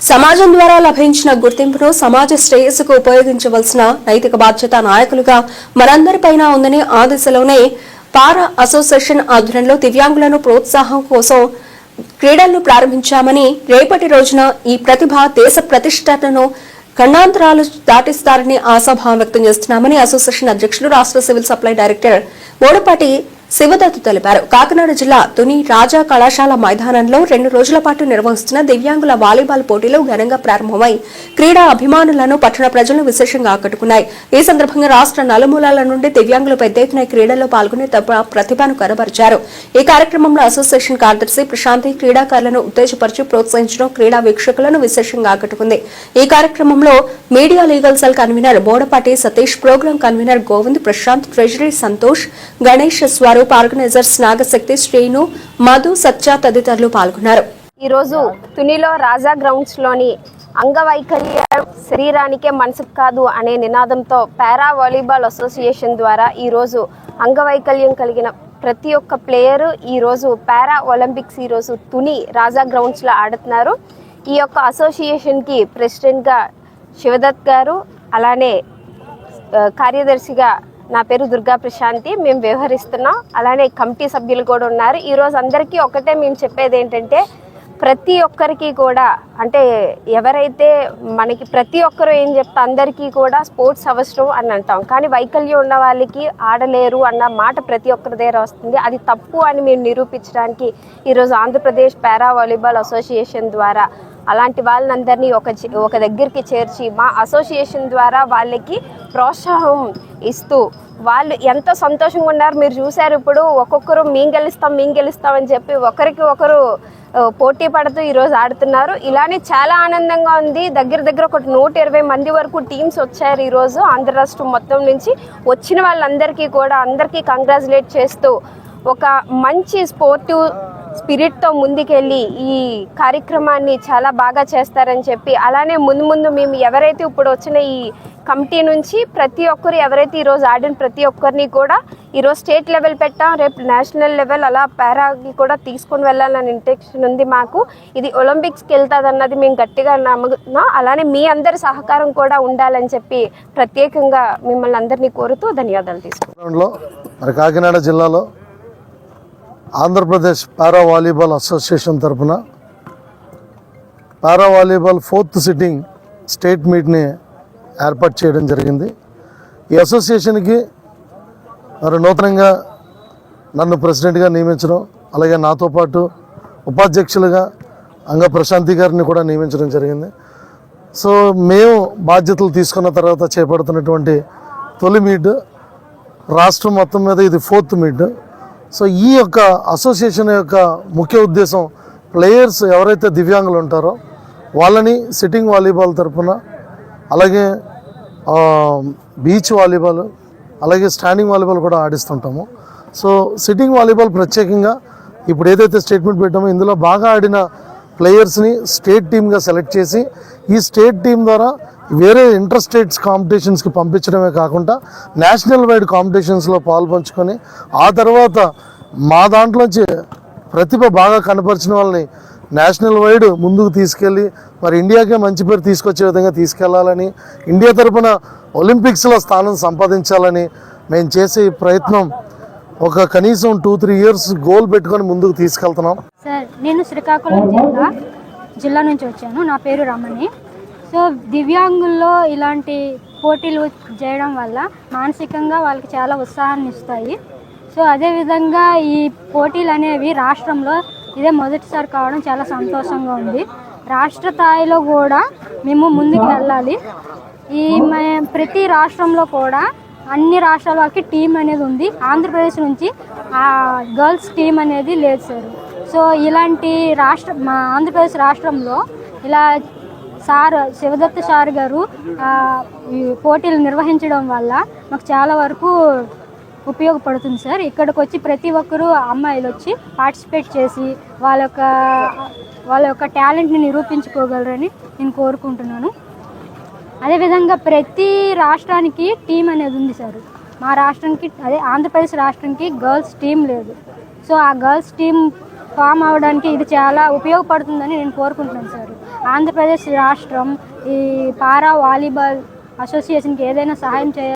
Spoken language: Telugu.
సమాజం ద్వారా లభించిన గుర్తింపును సమాజ శ్రేయస్సుకు ఉపయోగించవలసిన నైతిక బాధ్యత నాయకులుగా మనందరిపైన ఉందని ఆ దిశలోనే పారా అసోసియేషన్ ఆధ్వర్యంలో దివ్యాంగులను ప్రోత్సాహం కోసం క్రీడలను ప్రారంభించామని రేపటి రోజున ఈ ప్రతిభ దేశ ప్రతిష్టతను ఖండాంతరాలు దాటిస్తారని ఆశాభావం వ్యక్తం చేస్తున్నామని అసోసియేషన్ అధ్యక్షులు రాష్ట్ర civil supply director Modapati Sivadattu తెలిపారు. కాకినాడ జిల్లా తుని రాజా కళాశాల మైదానంలో రెండు రోజుల పాటు నిర్వహిస్తున్న దివ్యాంగుల వాలీబాల్ పోటీలు ఘనంగా ప్రారంభమై క్రీడా అభిమానులను పట్టణ ప్రజలను విశేషంగా ఆకట్టుకున్నాయి. ఈ సందర్భంగా రాష్ట్ర నలుమూలల నుండి దివ్యాంగులు పెద్ద ఎత్తున క్రీడల్లో పాల్గొని తమ ప్రతిభను కనబరిచారు. ఈ కార్యక్రమంలో అసోసియేషన్ కార్యదర్శి ప్రశాంతి క్రీడాకారులను ఉత్తేజపరిచి ప్రోత్సహించడం క్రీడా వీక్షకులను విశేషంగా ఆకట్టుకుంది. ఈ కార్యక్రమంలో media legal cell convener Bodapati Satish programme convener Govind Prashanth treasury Santosh Ganesh Swaroop organisers Nagashakti Srinu Madhu Satya తదితరులు పాల్గొన్నారు. ఈరోజు తునిలో రాజా గ్రౌండ్స్లోని అంగవైకల్యం శరీరానికే మనసుకు కాదు అనే నినాదంతో పారా వాలీబాల్ అసోసియేషన్ ద్వారా ఈరోజు అంగవైకల్యం కలిగిన ప్రతి ఒక్క ప్లేయరు ఈరోజు పారా ఒలింపిక్స్ ఈరోజు తుని రాజా గ్రౌండ్స్లో ఆడుతున్నారు. ఈ యొక్క అసోసియేషన్కి ప్రెసిడెంట్గా శివదత్ గారు అలానే కార్యదర్శిగా నా పేరు దుర్గా ప్రశాంతి మేము వ్యవహరిస్తున్నాం. అలానే కమిటీ సభ్యులు కూడా ఉన్నారు. ఈరోజు అందరికీ ఒకటే మేము చెప్పేది ఏంటంటే ప్రతి ఒక్కరికి కూడా అంటే ఎవరైతే మనకి ప్రతి ఒక్కరు ఏం చెప్తా అందరికీ కూడా స్పోర్ట్స్ అవసరం అని అంటాం. కానీ వైకల్యం ఉన్న వాళ్ళకి ఆడలేరు అన్న మాట ప్రతి ఒక్కరి దగ్గర వస్తుంది. అది తప్పు అని మేము నిరూపించడానికి ఈరోజు ఆంధ్రప్రదేశ్ పారా వాలీబాల్ అసోసియేషన్ ద్వారా అలాంటి వాళ్ళందరినీ ఒక చి- ఒక దగ్గరికి చేర్చి మా అసోసియేషన్ ద్వారా వాళ్ళకి ప్రోత్సాహం ఇస్తూ వాళ్ళు ఎంతో సంతోషంగా ఉన్నారు మీరు చూశారు ఇప్పుడు. ఒక్కొక్కరు మేము గెలుస్తాం మేము గెలుస్తాం అని చెప్పి ఒకరికి ఒకరు పోటీ పడుతూ ఈరోజు ఆడుతున్నారు. ఇలానే చాలా ఆనందంగా ఉంది. దగ్గర దగ్గర ఒక నూట ఇరవై మంది వరకు టీమ్స్ వచ్చారు ఈరోజు ఆంధ్ర రాష్ట్రం మొత్తం నుంచి. వచ్చిన వాళ్ళందరికీ కూడా అందరికీ కంగ్రాచులేట్ చేస్తూ ఒక మంచి స్పోర్టివ్ స్పిరిట్తో ముందుకెళ్ళి ఈ కార్యక్రమాన్ని చాలా బాగా చేస్తారని చెప్పి అలానే ముందు ముందు మేము ఎవరైతే ఇప్పుడు వచ్చిన ఈ కమిటీ నుంచి ప్రతి ఒక్కరు ఎవరైతే ఈరోజు ఆడిన ప్రతి ఒక్కరిని కూడా ఈరోజు స్టేట్ లెవెల్ పెట్టాం. రేపు నేషనల్ లెవెల్ అలా పారాకి కూడా తీసుకొని వెళ్ళాలని ఇంటెన్షన్ ఉంది మాకు. ఇది ఒలింపిక్స్కి వెళ్తుంది అన్నది మేము గట్టిగా నమ్ముతున్నాం. అలానే మీ అందరి సహకారం కూడా ఉండాలని చెప్పి ప్రత్యేకంగా మిమ్మల్ని అందరినీ కోరుతూ ధన్యవాదాలు తీసుకుంటాం మరి కాకినాడ జిల్లాలో ఆంధ్రప్రదేశ్ పారా వాలీబాల్ అసోసియేషన్ తరఫున para volleyball fourth sitting state మీట్ని ఏర్పాటు చేయడం జరిగింది. ఈ అసోసియేషన్కి మరి నూతనంగా నన్ను ప్రెసిడెంట్గా నియమించడం అలాగే నాతో పాటు ఉపాధ్యక్షులుగా అంగ ప్రశాంతి గారిని కూడా నియమించడం జరిగింది. సో మేము బాధ్యతలు తీసుకున్న తర్వాత చేపడుతున్నటువంటి తొలి మీట్ రాష్ట్రం మొత్తం మీద ఇది ఫోర్త్ మీట్. సో ఈ యొక్క అసోసియేషన్ యొక్క ముఖ్య ఉద్దేశం ప్లేయర్స్ ఎవరైతే దివ్యాంగులు ఉంటారో వాళ్ళని సిట్టింగ్ వాలీబాల్ తరఫున అలాగే బీచ్ వాలీబాల్ అలాగే స్టాండింగ్ వాలీబాల్ కూడా ఆడిస్తుంటాము. సో సిట్టింగ్ వాలీబాల్ ప్రత్యేకంగా ఇప్పుడు ఏదైతే స్టేట్మెంట్ పెట్టామో ఇందులో బాగా ఆడిన ప్లేయర్స్ని స్టేట్ టీమ్గా సెలెక్ట్ చేసి ఈ స్టేట్ టీం ద్వారా వేరే ఇంటర్ స్టేట్స్ కాంపిటీషన్స్కి పంపించడమే కాకుండా నేషనల్ వైడ్ కాంపిటీషన్స్లో పాల్పంచుకొని ఆ తర్వాత మా దాంట్లోంచి ప్రతిభ బాగా కనపరిచిన వాళ్ళని నేషనల్ వైడ్ ముందుకు తీసుకెళ్ళి మరి ఇండియాకే మంచి పేరు తీసుకొచ్చే విధంగా తీసుకెళ్ళాలని ఇండియా తరపున ఒలింపిక్స్లో స్థానం సంపాదించాలని మేము చేసే ఈ ప్రయత్నం ఒక కనీసం టూ త్రీ ఇయర్స్ గోల్ పెట్టుకొని ముందుకు తీసుకెళ్తున్నాం. సార్ నేను శ్రీకాకుళం జిల్లా జిల్లా నుంచి వచ్చాను. నా పేరు రమణి. సో దివ్యాంగుల్లో ఇలాంటి పోటీలు చేయడం వల్ల మానసికంగా వాళ్ళకి చాలా ఉత్సాహాన్ని ఇస్తాయి. సో అదేవిధంగా ఈ పోటీలు అనేవి రాష్ట్రంలో ఇదే మొదటిసారి కావడం చాలా సంతోషంగా ఉంది. రాష్ట్ర స్థాయిలో కూడా మేము ముందుకు వెళ్ళాలి. ఈ ప్రతి రాష్ట్రంలో కూడా అన్ని రాష్ట్రాలకి టీం అనేది ఉంది. ఆంధ్రప్రదేశ్ నుంచి ఆ గర్ల్స్ టీం అనేది లేదు సార్. సో ఇలాంటి రాష్ట్ర మా ఆంధ్రప్రదేశ్ రాష్ట్రంలో ఇలా సార్ శివదత్త సార్ గారు ఈ పోటీలు నిర్వహించడం వల్ల మాకు చాలా వరకు ఉపయోగపడుతుంది సార్. ఇక్కడికి వచ్చి ప్రతి ఒక్కరూ అమ్మాయిలు వచ్చి పార్టిసిపేట్ చేసి వాళ్ళ యొక్క వాళ్ళ యొక్క టాలెంట్ని నిరూపించుకోగలరని నేను కోరుకుంటున్నాను. అదేవిధంగా ప్రతి రాష్ట్రానికి టీం అనేది ఉంది సార్. మా రాష్ట్రానికి అదే ఆంధ్రప్రదేశ్ రాష్ట్రానికి గర్ల్స్ టీం లేదు. సో ఆ గర్ల్స్ టీం ఫామ్ అవడానికి ఇది చాలా ఉపయోగపడుతుందని నేను కోరుకుంటున్నాను సార్. ఆంధ్రప్రదేశ్ రాష్ట్రం ఈ పారా వాలీబాల్ అసోసియేషన్కి ఏదైనా సహాయం చేయాలి